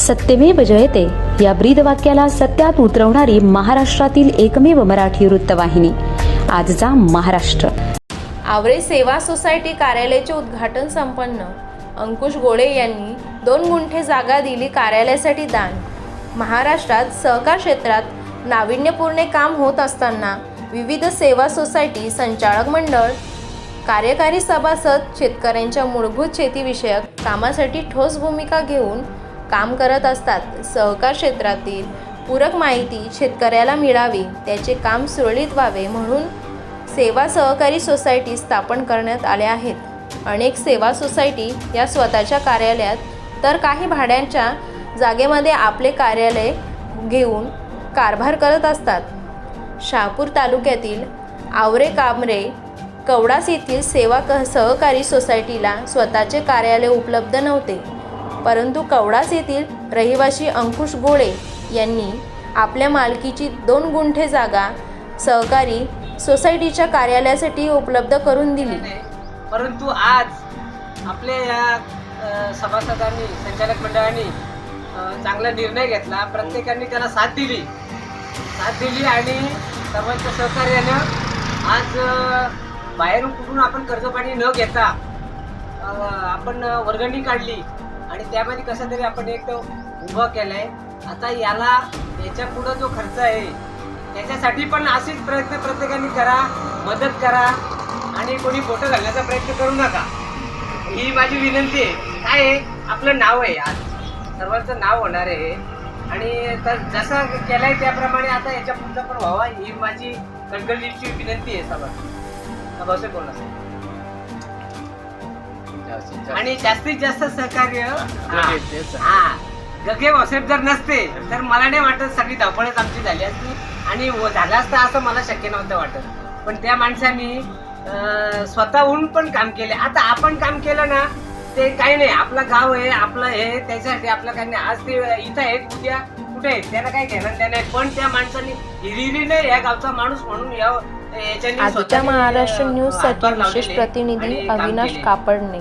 सत्यमेव जयते. या ब्रीद वाक्याला सत्यात उतरवणारी महाराष्ट्रातील एकमेव मराठी वृत्तवाहिनी. आजचा महाराष्ट्र. आवरे सेवा सोसायटी कार्यालयाचे उद्घाटन संपन्न. अंकुश गोळे यांनी दोन गुंठे जागा दिली कार्यालयासाठी दान. महाराष्ट्रात सहकार क्षेत्रात नाविन्यपूर्ण काम होत असताना विविध सेवा सोसायटी संचालक मंडळ कार्यकारी सभासद शेतकऱ्यांच्या मूलभूत शेतीविषयक कामासाठी ठोस भूमिका घेऊन काम करत असतात सहकार क्षेत्रातील पूरक माहिती शेतकऱ्याला मिळावी त्याचे काम सुरळीत व्हावे म्हणून सेवा सहकारी सोसायटी स्थापन करण्यात आल्या आहेत. अनेक सेवा सोसायटी या स्वतःच्या कार्यालयात तर काही भाड्यांच्या जागेमध्ये आपले कार्यालय घेऊन कारभार करत असतात. शहापूर तालुक्यातील आवरे कामरे कवडास येथील सेवा क सहकारी सोसायटीला स्वतःचे कार्यालय उपलब्ध नव्हते. परंतु कवडास येथील रहिवासी अंकुश गोळे यांनी आपल्या मालकीची दोन गुंठे जागा सहकारी सोसायटीच्या कार्यालयासाठी उपलब्ध करून दिली. परंतु आज आपल्या या सभासदांनी संचालक मंडळाने चांगला निर्णय घेतला. प्रत्येकाने त्याला साथ दिली. साथ दिली आणि सर्वांच्या सहकार्यानं आज बाहेरून कुठून आपण कर्जपाणी न घेता आपण वर्गणी काढली. आणि त्यामध्ये कसं तरी आपण एक उभं केलंय. आता याला याच्या पुढं जो खर्च आहे त्याच्यासाठी पण असेच प्रयत्न प्रत्येकाने करा मदत करा आणि कोणी फोटो घालण्याचा प्रयत्न करू नका. ही माझी विनंती आहे. काय आहे? आपलं नाव आहे आज. सर्वांचं नाव होणार आहे. आणि तर जसं केलंय त्याप्रमाणे आता याच्या पुढचा पण व्हावा. ही माझी कणकणीची विनंती आहे सर्वांना. कोण असेल आणि जास्तीत जास्त सहकार्य हा, हा. गगे भाऊसाहेब जर नसते तर मला नाही वाटत सगळी धावपळच आमची झाली असती. आणि व- झालं असतं असं मला शक्य नव्हतं वाटत. पण त्या माणसांनी स्वतःहून पण काम केले. आता आपण काम केलं ना ते काही नाही. आपलं गाव आहे आपलं हे त्याच्यासाठी आपलं काही नाही. आज ते इथं आहेत उद्या कुठे आहेत? त्याला काही घेणं त्या नाही. पण त्या माणसांनी हिरिरीने या गावचा माणूस म्हणून या आजच्या महाराष्ट्र न्यूजसाठी विशेष प्रतिनिधी अविनाश केले. कापडणे.